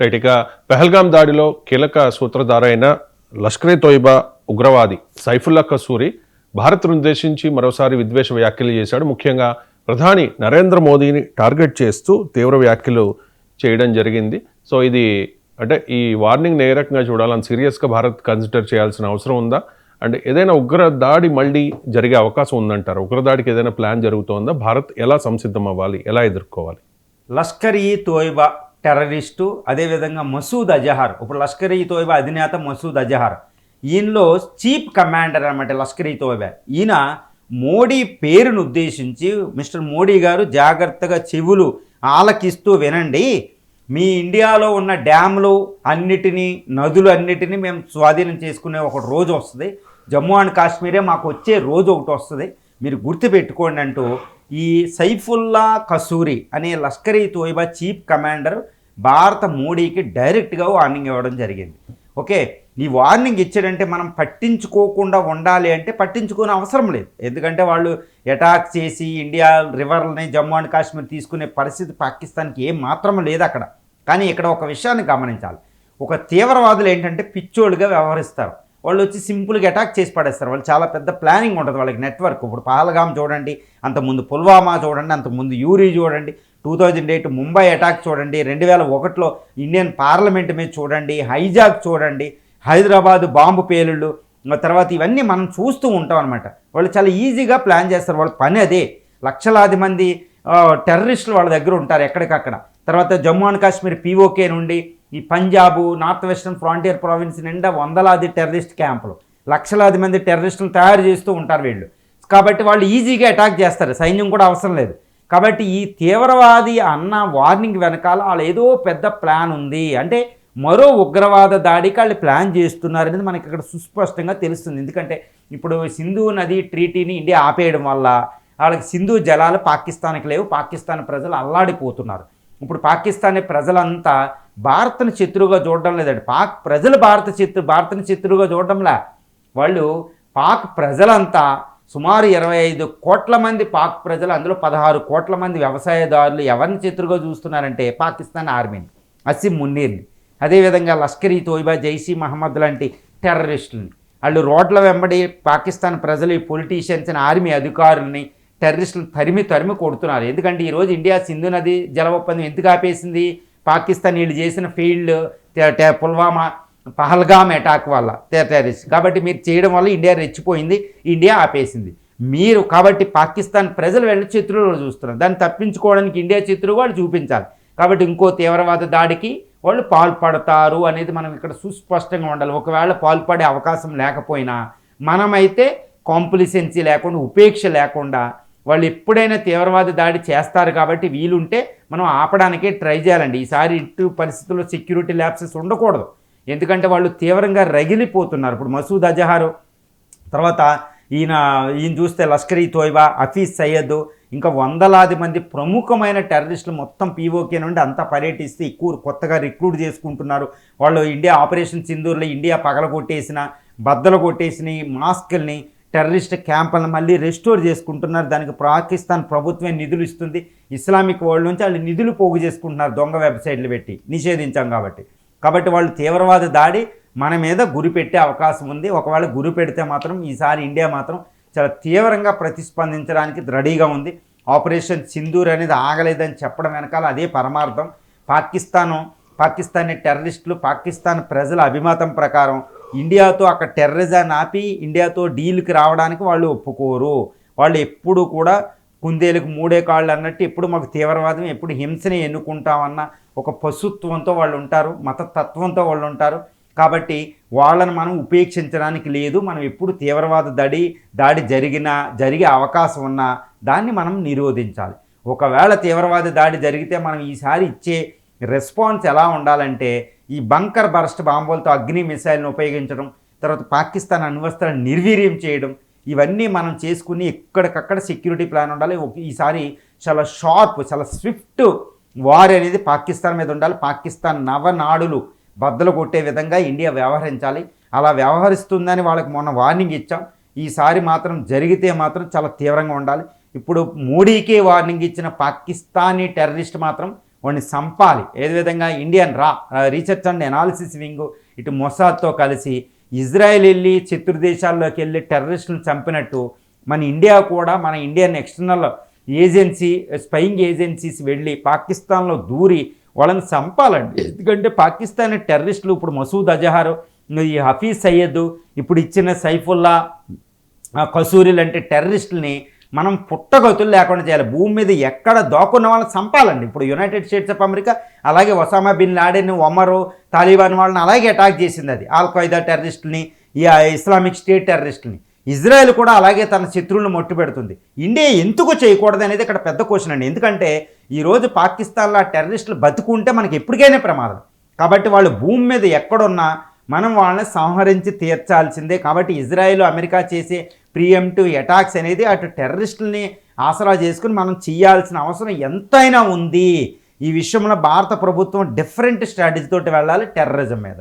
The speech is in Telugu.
రైట్ ఇక పెహల్గాం దాడిలో కీలక సూత్రధార అయిన లష్కరే తోయిబా ఉగ్రవాది సైఫుల్లా కసూరి భారత్ను ఉద్దేశించి మరోసారి విద్వేష వ్యాఖ్యలు చేశాడు. ముఖ్యంగా ప్రధాని నరేంద్ర మోదీని టార్గెట్ చేస్తూ తీవ్ర వ్యాఖ్యలు చేయడం జరిగింది. సో ఇది అంటే ఈ వార్నింగ్ ఏ రకంగా చూడాలని సీరియస్గా భారత్ కన్సిడర్ చేయాల్సిన అవసరం ఉందా? అండ్ ఏదైనా ఉగ్ర దాడి మళ్ళీ జరిగే అవకాశం ఉందంటారు? ఉగ్రదాడికి ఏదైనా ప్లాన్ జరుగుతోందా? భారత్ ఎలా సంసిద్ధం అవ్వాలి ఎలా ఎదుర్కోవాలి? లష్కర్ ఈ తోయిబా టెర్రరిస్టు అదేవిధంగా మసూద్ అజహార్. ఇప్పుడు లష్కర్ ఈ తోయబా అధినేత మసూద్ అజహార్. ఈయనలో చీఫ్ కమాండర్ అనమాట లష్కర్ ఈ తోయబా. ఈయన మోడీ పేరును ఉద్దేశించి మిస్టర్ మోడీ గారు జాగ్రత్తగా చెవులు ఆలకిస్తూ వినండి. మీ ఇండియాలో ఉన్న డ్యాములు అన్నిటినీ నదులు అన్నిటినీ మేము స్వాధీనం చేసుకునే ఒక రోజు వస్తుంది. జమ్మూ అండ్ కాశ్మీరే మాకు వచ్చే రోజు ఒకటి వస్తుంది. మీరు గుర్తుపెట్టుకోండి అంటూ ఈ సైఫుల్లా కసూరి అనే లష్కర్ ఈ తోయిబా చీఫ్ కమాండర్ భారత మోడీకి డైరెక్ట్గా వార్నింగ్ ఇవ్వడం జరిగింది. ఓకే ఈ వార్నింగ్ ఇచ్చాడంటే మనం పట్టించుకోకుండా ఉండాలి అంటే పట్టించుకునే అవసరం లేదు. ఎందుకంటే వాళ్ళు అటాక్ చేసి ఇండియా రివర్ని జమ్మూ అండ్ కాశ్మీర్ తీసుకునే పరిస్థితి పాకిస్తాన్కి ఏం మాత్రం లేదు అక్కడ. కానీ ఇక్కడ ఒక విషయాన్ని గమనించాలి. ఒక తీవ్రవాదులు ఏంటంటే పిచ్చోళ్ళుగా వ్యవహరిస్తారు. వాళ్ళు వచ్చి సింపుల్గా అటాక్ చేసి పడేస్తారు. వాళ్ళు చాలా పెద్ద ప్లానింగ్ ఉంటుంది వాళ్ళకి నెట్వర్క్ ఇప్పుడు పహల్గాం చూడండి అంతకుముందు పుల్వామా చూడండి అంతకుముందు యూరి చూడండి two thousand eight Mumbai attack చూడండి రెండు వేల ఒకటిలో ఇండియన్ పార్లమెంట్ మీద చూడండి హైజాక్ చూడండి హైదరాబాదు బాంబు పేలుళ్ళు తర్వాత ఇవన్నీ మనం చూస్తూ ఉంటాం అనమాట వాళ్ళు చాలా ఈజీగా ప్లాన్ చేస్తారు. వాళ్ళ పని అదే. లక్షలాది మంది టెర్రరిస్టులు వాళ్ళ దగ్గర ఉంటారు ఎక్కడికక్కడ. తర్వాత జమ్మూ అండ్ కాశ్మీర్ పీఓకే నుండి ఈ Punjab north western frontier province నిండా వందలాది టెర్రరిస్ట్ క్యాంపులు లక్షలాది మంది టెర్రరిస్టులు తయారు చేస్తూ ఉంటారు వీళ్ళు. కాబట్టి వాళ్ళు ఈజీగా అటాక్ చేస్తారు సైన్యం కూడా అవసరం లేదు. కాబట్టి ఈ తీవ్రవాది అన్న వార్నింగ్ వెనకాల వాళ్ళు ఏదో పెద్ద ప్లాన్ ఉంది. అంటే మరో ఉగ్రవాద దాడికి వాళ్ళు ప్లాన్ చేస్తున్నారు అనేది మనకి ఇక్కడ సుస్పష్టంగా తెలుస్తుంది. ఎందుకంటే ఇప్పుడు సింధు నది ట్రీటీని ఇండియా ఆపేయడం వల్ల వాళ్ళకి సింధు జలాలు పాకిస్తాన్కి లేవు పాకిస్తాన్ ప్రజలు అల్లాడిపోతున్నారు. ఇప్పుడు పాకిస్తానీ ప్రజలంతా భారత్ను శత్రువుగా చూడడం లేదండి. పాక్ ప్రజలు భారత శత్రు భారత్ని శత్రువుగా చూడడంలా. వాళ్ళు పాక్ ప్రజలంతా సుమారు ఇరవై ఐదు కోట్ల మంది పాక్ ప్రజలు అందులో పదహారు కోట్ల మంది వ్యవసాయదారులు ఎవరిని శత్రుగా చూస్తున్నారంటే పాకిస్తాన్ ఆర్మీని అసిం మున్నీర్ని. అదేవిధంగా లష్కర్ ఈ తోయిబా జైషీ మహమ్మద్ లాంటి టెర్రరిస్టులని. వాళ్ళు రోడ్ల వెంబడి పాకిస్తాన్ ప్రజలు ఈ పొలిటీషియన్స్ని ఆర్మీ అధికారుల్ని టెర్రరిస్టులు తరిమి తరిమి కొడుతున్నారు. ఎందుకంటే ఈరోజు ఇండియా సింధు నది జల ఒప్పందం ఎందుకు ఆపేసింది? పాకిస్తాన్ వీళ్ళు చేసిన ఫీల్డ్ పుల్వామా పహల్గామ్ అటాక్ వల్ల టే- టెర్రరిస్ట్ కాబట్టి మీరు చేయడం వల్ల ఇండియా రెచ్చిపోయింది ఇండియా ఆపేసింది. మీరు కాబట్టి పాకిస్తాన్ ప్రజలు వెళ్ళి శత్రువులు చూస్తున్నారు. దాన్ని తప్పించుకోవడానికి ఇండియా శత్రువు వాళ్ళు చూపించాలి. కాబట్టి ఇంకో తీవ్రవాద దాడికి వాళ్ళు పాల్పడతారు అనేది మనం ఇక్కడ సుస్పష్టంగా ఉండాలి. ఒకవేళ పాల్పడే అవకాశం లేకపోయినా మనమైతే కాంప్లిసెన్సీ లేకుండా ఉపేక్ష లేకుండా వాళ్ళు ఎప్పుడైనా తీవ్రవాద దాడి చేస్తారు కాబట్టి వీలుంటే మనం ఆపడానికే ట్రై చేయాలండి. ఈసారి ఇటు పరిస్థితుల్లో సెక్యూరిటీ ల్యాప్సెస్ ఉండకూడదు. ఎందుకంటే వాళ్ళు తీవ్రంగా రగిలిపోతున్నారు. ఇప్పుడు మసూద్ అజహారు తర్వాత ఈయన ఈయన చూస్తే లష్కర్ ఈ తోయిబా హఫీజ్ సయ్యద్ ఇంకా వందలాది మంది ప్రముఖమైన టెర్రరిస్టులు మొత్తం పీఓకే నుండి అంతా పర్యటిస్తే ఎక్కువ కొత్తగా రిక్రూట్ చేసుకుంటున్నారు. వాళ్ళు ఇండియా ఆపరేషన్ సింధూర్లో ఇండియా పగల కొట్టేసిన బద్దలు కొట్టేసిన మాస్కుల్ని టెర్రరిస్ట్ క్యాంపులను మళ్ళీ రెస్టోర్ చేసుకుంటున్నారు. దానికి పాకిస్తాన్ ప్రభుత్వం నిధులు ఇస్తుంది. ఇస్లామిక్ వరల్డ్ నుంచి వాళ్ళు నిధులు పోగు చేసుకుంటున్నారు దొంగ వెబ్సైట్లు పెట్టి. నిషేధించాం కాబట్టి. కాబట్టి వాళ్ళు తీవ్రవాద దాడి మన మీద గురి పెట్టే అవకాశం ఉంది. ఒకవేళ గురి పెడితే మాత్రం ఈసారి ఇండియా మాత్రం చాలా తీవ్రంగా ప్రతిస్పందించడానికి రెడీగా ఉంది. ఆపరేషన్ సింధూర్ అనేది ఆగలేదని చెప్పడం వెనకాల అదే పరమార్థం. పాకిస్తాను పాకిస్తానీ టెర్రరిస్టులు పాకిస్తాన్ ప్రజల అభిమతం ప్రకారం ఇండియాతో అక్కడ టెర్రరిజాన్ని ఆపి ఇండియాతో డీల్కి రావడానికి వాళ్ళు ఒప్పుకోరు. వాళ్ళు ఎప్పుడు కూడా కుందేలకు మూడే కాళ్ళు అన్నట్టు ఎప్పుడు మాకు తీవ్రవాదం ఎప్పుడు హింసని ఎన్నుకుంటామన్న ఒక పశుత్వంతో వాళ్ళు ఉంటారు మతతత్వంతో వాళ్ళు ఉంటారు. కాబట్టి వాళ్ళని మనం ఉపేక్షించడానికి లేదు. మనం ఎప్పుడు తీవ్రవాద దాడి దాడి జరిగినా జరిగే అవకాశం ఉన్నా దాన్ని మనం నిరోధించాలి. ఒకవేళ తీవ్రవాద దాడి జరిగితే మనం ఈసారి ఇచ్చే రెస్పాన్స్ ఎలా ఉండాలంటే ఈ బంకర్ బరస్ట్ బాంబులతో అగ్ని మిసైల్ను ఉపయోగించడం తర్వాత పాకిస్తాన్ అణ్వస్త్రాలను నిర్వీర్యం చేయడం ఇవన్నీ మనం చేసుకుని ఎక్కడికక్కడ సెక్యూరిటీ ప్లాన్ ఉండాలి. ఈసారి చాలా షార్ప్ చాలా స్విఫ్ట్ వార్ అనేది పాకిస్తాన్ మీద ఉండాలి. పాకిస్తాన్ నవనాడులు బద్దలు కొట్టే విధంగా ఇండియా వ్యవహరించాలి. అలా వ్యవహరిస్తుందని వాళ్ళకి మొన్న వార్నింగ్ ఇచ్చాం. ఈసారి మాత్రం జరిగితే మాత్రం చాలా తీవ్రంగా ఉండాలి. ఇప్పుడు మోడీకే వార్నింగ్ ఇచ్చిన పాకిస్తానీ టెర్రరిస్ట్ మాత్రం వాడిని సంపాలి ఏది విధంగా? ఇండియన్ రా. రీసెర్చ్ అండ్ ఎనాలిసిస్ వింగ్ ఇటు మొసాద్తో కలిసి ఇజ్రాయెల్ వెళ్ళి శత్రు దేశాల్లోకి వెళ్ళి టెర్రరిస్టులను చంపినట్టు మన ఇండియా కూడా మన Indian external agency spying agencies వెళ్ళి పాకిస్తాన్లో దూరి వాళ్ళని చంపాలండి. ఎందుకంటే పాకిస్తాన్ టెర్రరిస్టులు ఇప్పుడు మసూద్ అజహార్ ఈ హఫీజ్ సయ్యద్ ఇప్పుడు ఇచ్చిన సైఫుల్లా కసూరి లాంటి టెర్రరిస్టుల్ని మనం పుట్టగతులు లేకుండా చేయాలి. భూమి మీద ఎక్కడ దాక్కున్న వాళ్ళని చంపాలండి. ఇప్పుడు యునైటెడ్ స్టేట్స్ ఆఫ్ అమెరికా అలాగే Osama bin Laden Omar Taliban వాళ్ళని అలాగే అటాక్ చేసింది అది. ఆల్ ఖైదా టెర్రరిస్టుల్ని ఈ ఇస్లామిక్ స్టేట్ టెర్రరిస్టుల్ని ఇజ్రాయెల్ కూడా అలాగే తన శత్రువులను మొట్టు పెడుతుంది. ఇండియా ఎందుకు చేయకూడదు అనేది ఇక్కడ పెద్ద క్వశ్చన్ అండి. ఎందుకంటే ఈరోజు పాకిస్తాన్లో ఆ టెర్రరిస్టులు బతుకుంటే మనకి ఎప్పటికైనా ప్రమాదం. కాబట్టి వాళ్ళు భూమి మీద ఎక్కడున్నా మనం వాళ్ళని సంహరించి తీర్చాల్సిందే. కాబట్టి ఇజ్రాయెల్ అమెరికా చేసే ప్రియమ్టివ్ అటాక్స్ అనేది అటు టెర్రరిస్టుల్ని ఆసరా చేసుకుని మనం చేయాల్సిన అవసరం ఎంతైనా ఉంది. ఈ విషయంలో భారత ప్రభుత్వం డిఫరెంట్ స్ట్రాటజీతో తోటి వెళ్ళాలి టెర్రరిజం మీద.